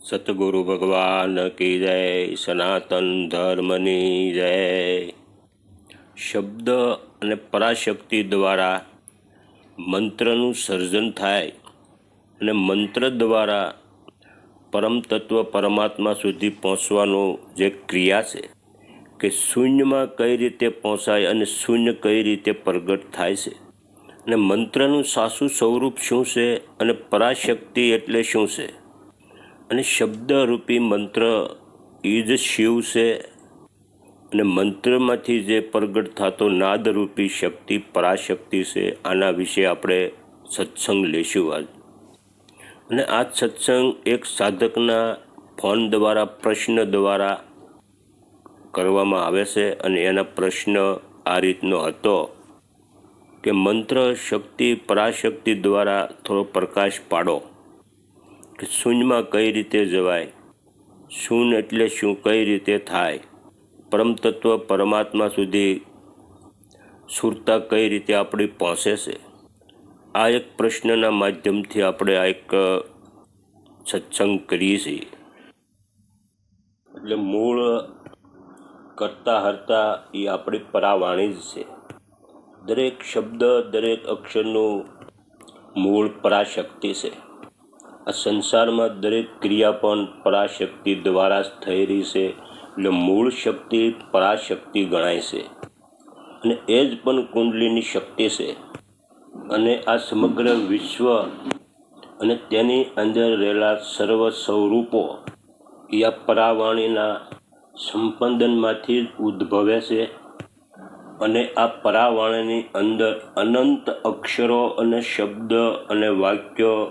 સતગુરુ ભગવાન કી જય સનાતન ધર્મની જય શબ્દ અને પરાશક્તિ દ્વારા મંત્રનું સર્જન થાય અને મંત્ર દ્વારા પરમ તત્વ પરમાત્મા સુધી પહોંચવાનો જે ક્રિયા છે કે શૂન્યમાં કઈ રીતે પહોંચાય અને શૂન્ય કઈ રીતે પ્રગટ થાય છે? અને મંત્રનું સાસુ સ્વરૂપ શું છે અને પરાશક્તિ એટલે શું છે? અને શબ્દરૂપી મંત્ર એ શિવ છે અને મંત્રમાંથી જે પ્રગટ થતો નાદરૂપી શક્તિ પરાશક્તિ છે, આના વિશે આપણે સત્સંગ લેશું આજ. અને આ સત્સંગ એક સાધકના ફોન દ્વારા, પ્રશ્ન દ્વારા કરવામાં આવે છે અને એના પ્રશ્ન આ રીતનો હતો કે મંત્ર શક્તિ પરાશક્તિ દ્વારા થોડો પ્રકાશ પાડો. કે શૂન્યમાં કઈ રીતે જવાય? શૂન્ય એટલે શું? કઈ રીતે થાય? પરમતત્વ પરમાત્મા સુધી સુરતા કઈ રીતે આપણી પહોંચે છે? આ એક પ્રશ્નના માધ્યમથી આપણે આ એક સત્સંગ કરીએ છીએ. એટલે મૂળ કરતા હરતા એ આપણી પરાવાણી જ છે. દરેક શબ્દ, દરેક અક્ષરનું મૂળ પરાશક્તિ છે. આ સંસારમાં દરેક ક્રિયા પણ પરાશક્તિ દ્વારા જ થઈ રહી છે, એટલે મૂળ શક્તિ પરાશક્તિ ગણાય છે. અને એ જ પણ કુંડલીની શક્તિ છે. અને આ સમગ્ર વિશ્વ અને તેની અંદર રહેલા સર્વ સ્વરૂપો એ આ પરાવાણીના સંપંદનમાંથી જ ઉદ્ભવે છે અને આ પરાવર્ણની અંદર અનંત અક્ષરો અને શબ્દ અને વાક્યો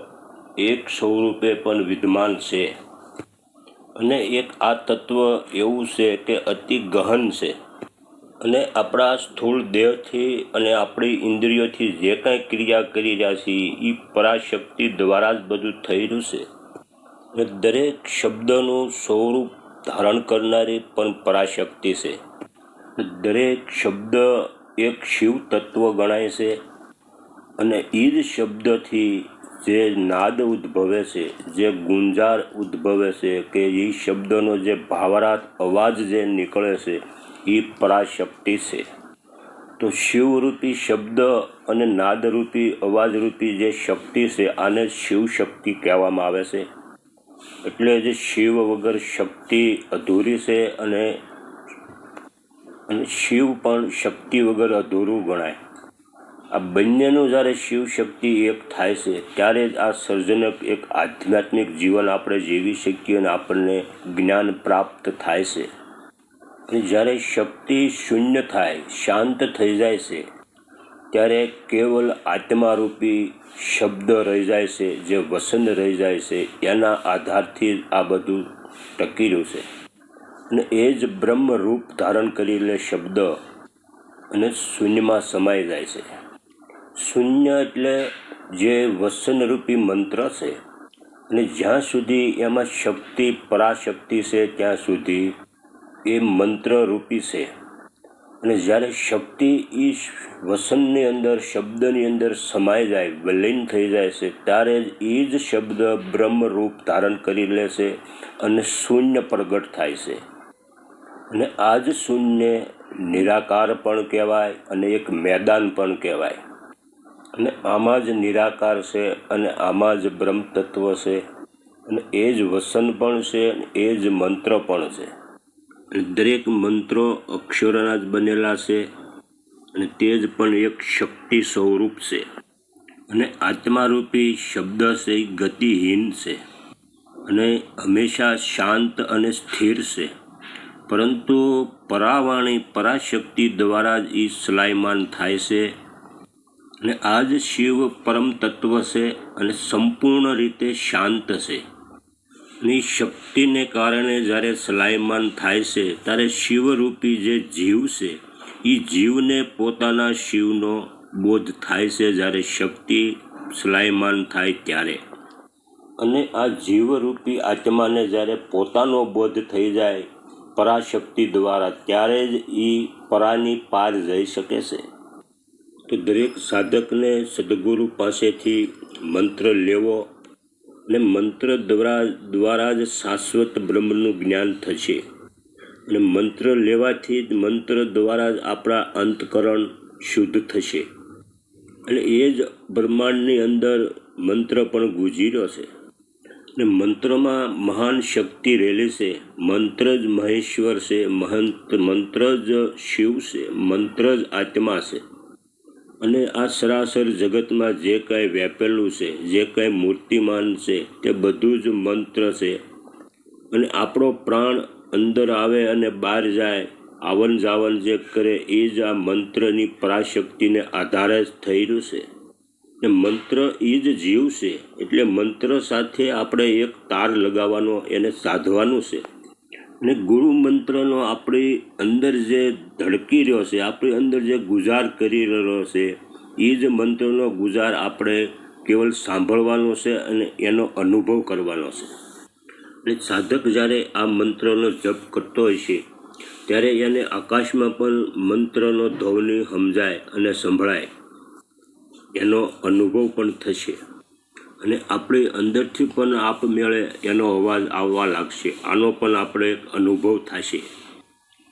એક સ્વરૂપે પણ વિદ્યમાન છે. અને એક આ તત્વ એવું છે કે અતિ ગહન છે. અને આપણા સ્થૂળ દેહથી અને આપણી ઇન્દ્રિયોથી જે કાંઈ ક્રિયા કરી રહ્યા છીએ એ પરાશક્તિ દ્વારા જ બધું થઈ રહ્યું છે. દરેક શબ્દનું સ્વરૂપ ધારણ કરનારી પણ પરાશક્તિ છે. દરેક શબ્દ એક શિવ તત્વ ગણાય છે અને જ શબ્દથી જે નાદ ઉદ્ભવે છે, જે ગુંજાર ઉદ્ભવે છે કે એ શબ્દનો જે ભાવરાત અવાજ જે નીકળે છે, એ પરાશક્તિ છે. તો શિવરૂપી શબ્દ અને નાદરૂપી અવાજરૂપી જે શક્તિ છે, આને શિવ શક્તિ કહેવામાં આવે છે. એટલે જે શિવ વગર શક્તિ અધૂરી છે અને અને શિવ પણ શક્તિ વગર અધૂરું ગણાય. આ બંનેનું જ્યારે શિવ શક્તિ એક થાય છે, ત્યારે જ આ સર્જનક એક આધ્યાત્મિક જીવન આપણે જીવી શકીએ અને આપણને જ્ઞાન પ્રાપ્ત થાય છે. અને જ્યારે શક્તિ શૂન્ય થાય, શાંત થઈ જાય છે ત્યારે કેવલ આત્મારૂપી શબ્દ રહી જાય છે, જે વસન રહી જાય છે, એના આધારથી આ બધું ટકી રહ્યું છે. અને એ જ બ્રહ્મ રૂપ ધારણ કરી લે શબ્દ અને શૂન્યમાં સમાઈ જાય છે. શૂન્ય એટલે જે વસનરૂપી મંત્ર છે. અને જ્યાં સુધી એમાં શક્તિ, પરાશક્તિ છે, ત્યાં સુધી એ મંત્રરૂપી છે. અને જ્યારે શક્તિ એ વસનની અંદર, શબ્દની અંદર સમાઈ જાય, વિલીન થઈ જાય છે, ત્યારે જ એ જ શબ્દ બ્રહ્મરૂપ ધારણ કરી લે છે અને શૂન્ય પ્રગટ થાય છે. અને આ જ શૂન્ય નિરાકાર પણ કહેવાય અને એક મેદાન પણ કહેવાય. અને આમાં જ નિરાકાર છે અને આમાં જ બ્રહ્મ તત્વ છે અને એ જ વસન પણ છે અને એ જ મંત્ર પણ છે. દરેક મંત્રો અક્ષરોના જ બનેલા છે અને તે જ પણ એક શક્તિ સ્વરૂપ છે. અને આત્મારૂપી શબ્દ છે એ ગતિહીન છે. અને હંમેશા શાંત અને સ્થિર છે. પરંતુ પરાવાણી પરાશક્તિ દ્વારા જ એ સલાયમાન થાય છે. અને આ જ શિવ પરમ તત્વ છે અને સંપૂર્ણ રીતે શાંત છે. ની શક્તિને કારણે જ્યારે સલાયમાન થાય છે, ત્યારે શિવરૂપી જે જીવ છે એ જીવને પોતાના શિવનો બોધ થાય છે જ્યારે શક્તિ સલાયમાન થાય ત્યારે. અને આ જીવરૂપી આત્માને જ્યારે પોતાનો બોધ થઈ જાય પરાશક્તિ દ્વારા, ત્યારે જ એ પરાની પાર જઈ શકે છે. તો દરેક સાધકને સદગુરુ પાસેથી મંત્ર લેવો અને મંત્ર દ્વારા દ્વારા જ શાશ્વત બ્રહ્મનું જ્ઞાન થશે. અને મંત્ર લેવાથી જ મંત્ર દ્વારા જ આપણા અંતકરણ શુદ્ધ થશે. અને એ જ બ્રહ્માંડની અંદર મંત્ર પણ ગુંજી રહ્યો છે. અને મંત્રમાં મહાન શક્તિ રહેલી છે. મંત્ર જ મહેશ્વર છે. મહંત, મંત્ર જ શિવ છે. મંત્ર જ આત્મા છે. અને આ સરાસર જગતમાં જે કાંઈ વ્યાપેલું છે, જે કાંઈ મૂર્તિમાન છે, તે બધું જ મંત્ર છે. અને આપણો પ્રાણ અંદર આવે અને બહાર જાય આવન જાવન જે કરે, એ જ આ મંત્રની પરાશક્તિને આધારે જ થયેલું છે. ને મંત્ર એ જ જીવ છે, એટલે મંત્ર સાથે આપણે એક તાર લગાવવાનો, એને સાધવાનું છે. અને ગુરુ મંત્રનો આપણી અંદર જે ધડકી રહ્યો છે, આપણી અંદર જે ગુજાર કરી રહ્યો છે એ જ મંત્રનો ગુજાર આપણે કેવલ સાંભળવાનો છે અને એનો અનુભવ કરવાનો છે. એટલે સાધક જ્યારે આ મંત્રનો જપ કરતો હોય છે, ત્યારે એને આકાશમાં પણ મંત્રનો ધ્વનિ સમજાય અને સંભળાય. એનો અનુભવ પણ થશે. અને આપણી અંદરથી પણ આપમેળે એનો અવાજ આવવા લાગશે. આનો પણ આપણે અનુભવ થશે.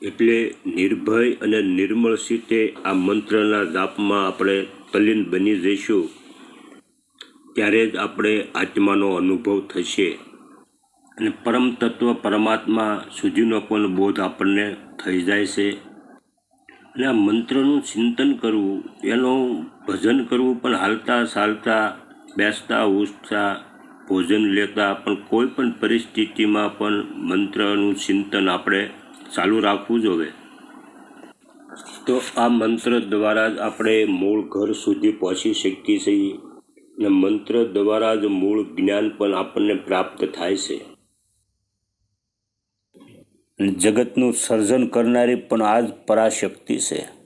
એટલે નિર્ભય અને નિર્મળ સીતે આ મંત્રના જાપમાં આપણે તલીન બની જઈશું. ત્યારે જ આપણે આત્માનો અનુભવ થશે. અને પરમ તત્વ પરમાત્મા સુધીનો પણ બોધ આપણને થઈ જાય છે. અને આ મંત્રનું ચિંતન કરવું, એનું ભજન કરવું પણ હાલતા ચાલતા બેસતા, ઉઠતા, ભોજન લેતા પણ કોઈ પણ પરિસ્થિતિમાં પણ મંત્રનું ચિંતન આપણે ચાલુ રાખવું જોઈએ તો આ મંત્ર દ્વારા જ આપણે મૂળ ઘર સુધી પહોંચી શકીએ છીએ અને મંત્ર દ્વારા જ મૂળ જ્ઞાન પણ આપણને પ્રાપ્ત થાય છે. જગતનું સર્જન કરનારી પણ આ જ પરાશક્તિ છે.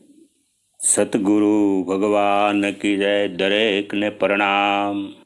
સતગુરુ ભગવાન કી જય દરેકને પ્રણામ.